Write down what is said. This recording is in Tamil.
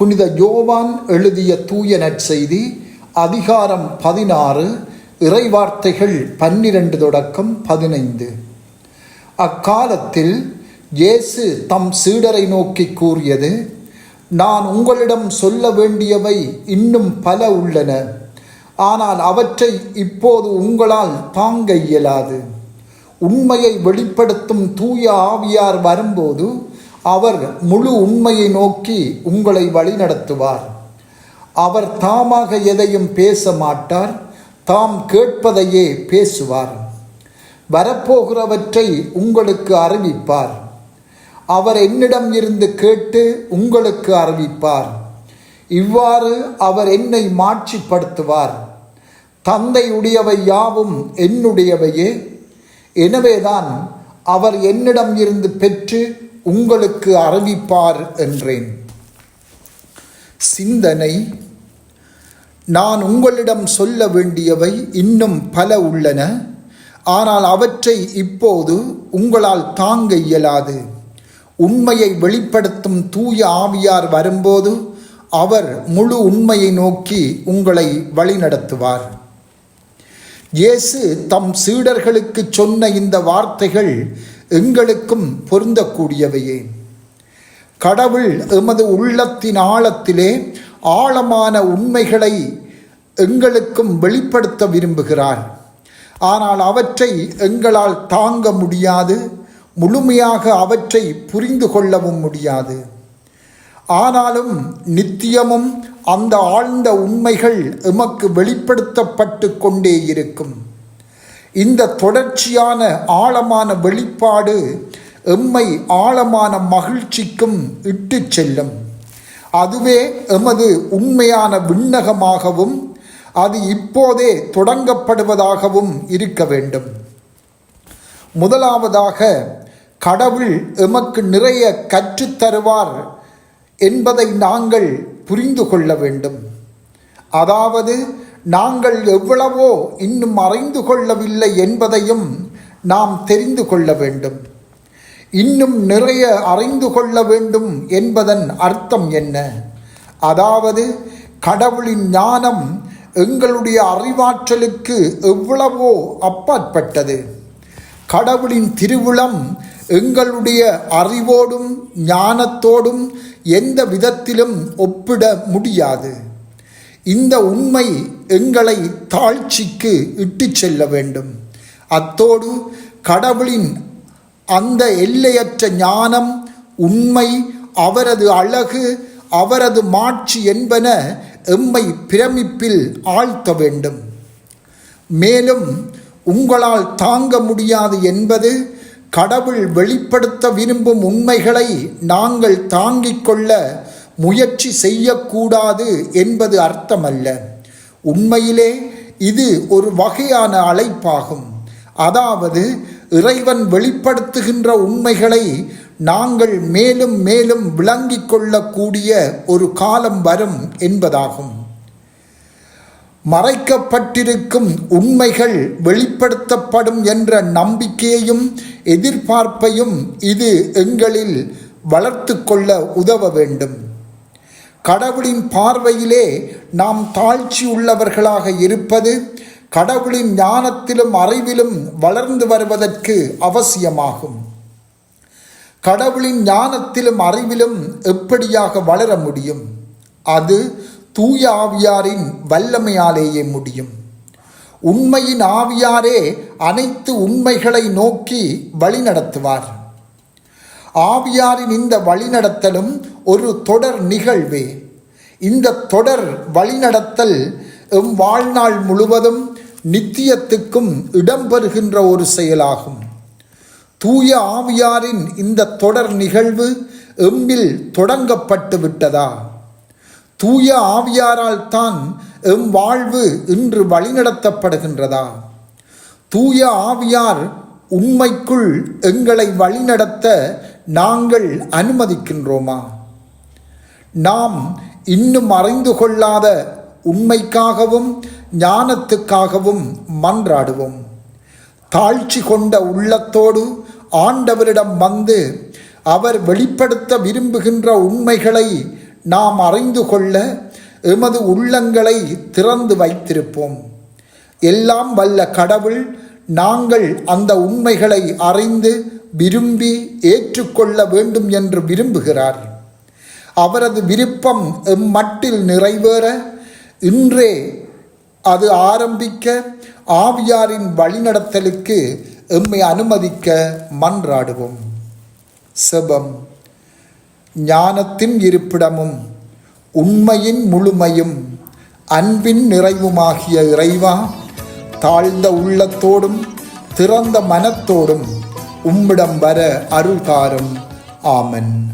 புனித யோவான் எழுதிய தூய நற்செய்தி அதிகாரம் பதினாறு இறைவார்த்தைகள் பன்னிரண்டு தொடக்கம் பதினைந்து. அக்காலத்தில் இயேசு தம் சீடரை நோக்கி கூறியது நான் உங்களிடம் சொல்ல வேண்டியவை இன்னும் பல உள்ளன. ஆனால் அவற்றை இப்போது உங்களால் தாங்க இயலாது. உண்மையை வெளிப்படுத்தும் தூய ஆவியார் வரும்போது அவர் முழு உண்மையை நோக்கி உங்களை வழிநடத்துவார் அவர் தாமாக எதையும் பேச மாட்டார் தாம் கேட்பதையே பேசுவார். வரப்போகிறவற்றை உங்களுக்கு அறிவிப்பார். அவர் என்னிடம் இருந்து கேட்டு உங்களுக்கு அறிவிப்பார். இவ்வாறு அவர் என்னை மாட்சிப்படுத்துவார். தந்தையுடையவை யாவும் என்னுடையவையே. எனவேதான் அவர் என்னிடம் இருந்து பெற்று உங்களுக்கு அறிவிப்பார் என்றேன். சிந்தனை நான் உங்களிடம் சொல்ல வேண்டியவை இன்னும் பல உள்ளன. ஆனால் அவற்றை இப்போது உங்களால் தாங்க இயலாது. உண்மையை வெளிப்படுத்தும் தூய ஆவியார் வரும்போது அவர் முழு உண்மையை நோக்கி உங்களை வழிநடத்துவார். இயேசு தம் சீடர்களுக்கு சொன்ன இந்த வார்த்தைகள் எங்களுக்கும் பொருந்தக்கூடியவையே. கடவுள் எமது உள்ளத்தின் ஆழத்திலே ஆழமான உண்மைகளை எங்களுக்கும் வெளிப்படுத்த விரும்புகிறார். ஆனால் அவற்றை எங்களால் தாங்க முடியாது முழுமையாக அவற்றை புரிந்து கொள்ளவும் முடியாது. ஆனாலும் நித்தியமும் அந்த ஆழ்ந்த உண்மைகள் எமக்கு வெளிப்படுத்தப்பட்டு கொண்டே இருக்கும். இந்த தொடர்ச்சியான ஆழமான வெளிப்பாடு எம்மை ஆழமான மகிழ்ச்சிக்கும் இட்டு செல்லும். அதுவே எமது உண்மையான விண்ணகமாகவும் அது இப்போதே தொடங்கப்படுவதாகவும் இருக்க வேண்டும். முதலாவதாக கடவுள் எமக்கு நிறைய கற்றுத்தருவார் என்பதை நாங்கள் புரிந்து கொள்ள வேண்டும். அதாவது நாங்கள் எவ்வளவோ இன்னும் அறிந்து கொள்ளவில்லை என்பதையும் நாம் தெரிந்து கொள்ள வேண்டும். இன்னும் நிறைய அறிந்து கொள்ள வேண்டும் என்பதன் அர்த்தம் என்ன? அதாவது கடவுளின் ஞானம் எங்களுடைய அறிவாற்றலுக்கு எவ்வளவோ அப்பாற்பட்டது. கடவுளின் திருவிழம் எங்களுடைய அறிவோடும் ஞானத்தோடும் எந்த விதத்திலும் ஒப்பிட முடியாது. இந்த உண்மை எங்களை தாழ்ச்சிக்கு இட்டு செல்ல வேண்டும். அத்தோடு கடவுளின் அந்த எல்லையற்ற ஞானம் உண்மை அவரது அழகு அவரது மாட்சி என்பன எம்மை பிரமிப்பில் ஆழ்த்த வேண்டும். மேலும் உங்களால் தாங்க முடியாது என்பது கடவுள் வெளிப்படுத்த விரும்பும் உண்மைகளை நாங்கள் தாங்கிக் கொள்ள முயற்சி செய்யக்கூடாது என்பது அர்த்தமல்ல. உண்மையிலே இது ஒரு வகையான அழைப்பாகும். அதாவது இறைவன் வெளிப்படுத்துகின்ற உண்மைகளை நாங்கள் மேலும் மேலும் விளங்கிக் கொள்ளக்கூடிய ஒரு காலம் வரும் என்பதாகும். மறைக்கப்பட்டிருக்கும் உண்மைகள் வெளிப்படுத்தப்படும் என்ற நம்பிக்கையையும் எதிர்பார்ப்பையும் இது எங்களில் வளர்த்து கொள்ள உதவ வேண்டும். கடவுளின் பார்வையிலே நாம் தாழ்ச்சி உள்ளவர்களாக இருப்பது கடவுளின் ஞானத்திலும் அறிவிலும் வளர்ந்து வருவதற்கு அவசியமாகும். கடவுளின் ஞானத்திலும் அறிவிலும் எப்படியாக வளர முடியும்? அது தூய ஆவியாரின் வல்லமையாலேயே முடியும். உண்மையின் ஆவியாரே அனைத்து உண்மைகளை நோக்கி வழிநடத்துவார். ஆவியாரின் இந்த வழிநடத்தலும் ஒரு தொடர் நிகழ்வே. இந்த தொடர் வழிநடத்தல் எம் வாழ்நாள் முழுவதும் நித்தியத்துக்கும் இடம்பெறுகின்ற ஒரு செயலாகும். தூய ஆவியாரின் இந்த தொடர் நிகழ்வு எம்மில் தொடங்கப்பட்டு விட்டதா? தூய ஆவியாரால் தான் எம் வாழ்வு இன்று வழிநடத்தப்படுகின்றதா? தூய ஆவியார் உண்மைக்குள் எங்களை வழிநடத்த நாங்கள் அனுமதிக்கின்றோமா? நாம் இன்னும் அறிந்து கொள்ளாத உண்மைக்காகவும் ஞானத்துக்காகவும் மன்றாடுவோம். தாழ்ச்சி கொண்ட உள்ளத்தோடு ஆண்டவரிடம் வந்து அவர் வெளிப்படுத்த விரும்புகின்ற உண்மைகளை நாம் அறிந்து கொள்ள எமது உள்ளங்களை திறந்து வைத்திருப்போம். எல்லாம் வல்ல கடவுள் நாங்கள் அந்த உண்மைகளை அறிந்து விரும்பி ஏற்றுக்கொள்ள வேண்டும் என்று விரும்புகிறார். அவரது விருப்பம் எம்மட்டில் நிறைவேற இன்றே அது ஆரம்பிக்க ஆவியாரின் வழிநடத்தலுக்கு எம்மை அனுமதிக்க மன்றாடுவோம். செபம் ஞானத்தின் இருப்பிடமும் உண்மையின் முழுமையும் அன்பின் நிறைவுமாகிய இறைவா தாழ்ந்த உள்ளத்தோடும் திறந்த மனத்தோடும் உம்மிடம் வர அருள் தாரும் ஆமன்.